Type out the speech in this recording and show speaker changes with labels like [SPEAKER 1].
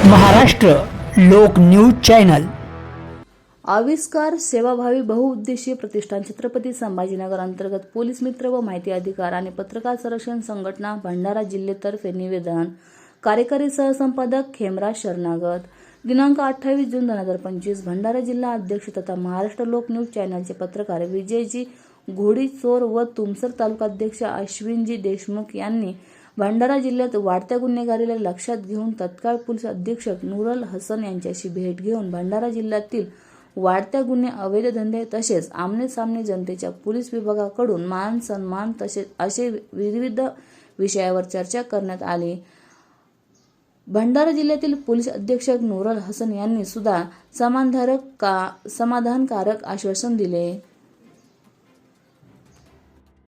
[SPEAKER 1] महाराष्ट्र लोक news channel.
[SPEAKER 2] आविष्कार सेवाभावी बहुउद्देशीय प्रतिष्ठान छत्रपती संभाजीनगर अंतर्गत पोलीस मित्र व माहिती अधिकार आणि पत्रकार संरक्षण संघटना भंडारा जिल्ह्यातर्फे निवेदन. कार्यकारी सहसंपादक खेमराज शरणागत. दिनांक अठ्ठावीस जून दोन हजार पंचवीस भंडारा जिल्हा अध्यक्ष तथा महाराष्ट्र लोक न्यूज चॅनलचे पत्रकार विजयजी घोडीचोर व तुमसर तालुकाध्यक्ष अश्विनजी देशमुख यांनी भंडारा जिल्ह्यात वाढत्या गुन्हेगारीला लक्षात घेऊन तत्काळ पोलीस अधीक्षक नूरल हसन यांच्याशी भेट घेऊन भंडारा जिल्ह्यातील वाढत्या गुन्हे अवैध धंदे तसेच आमने सामने जनतेच्या पोलीस विभागाकडून मान सन्मान तसेच असे विविध विषयावर चर्चा करण्यात आली. भंडारा जिल्ह्यातील पोलीस अधीक्षक नूरल हसन यांनी सुद्धा समाधानकारक का समाधानकारक आश्वासन दिले.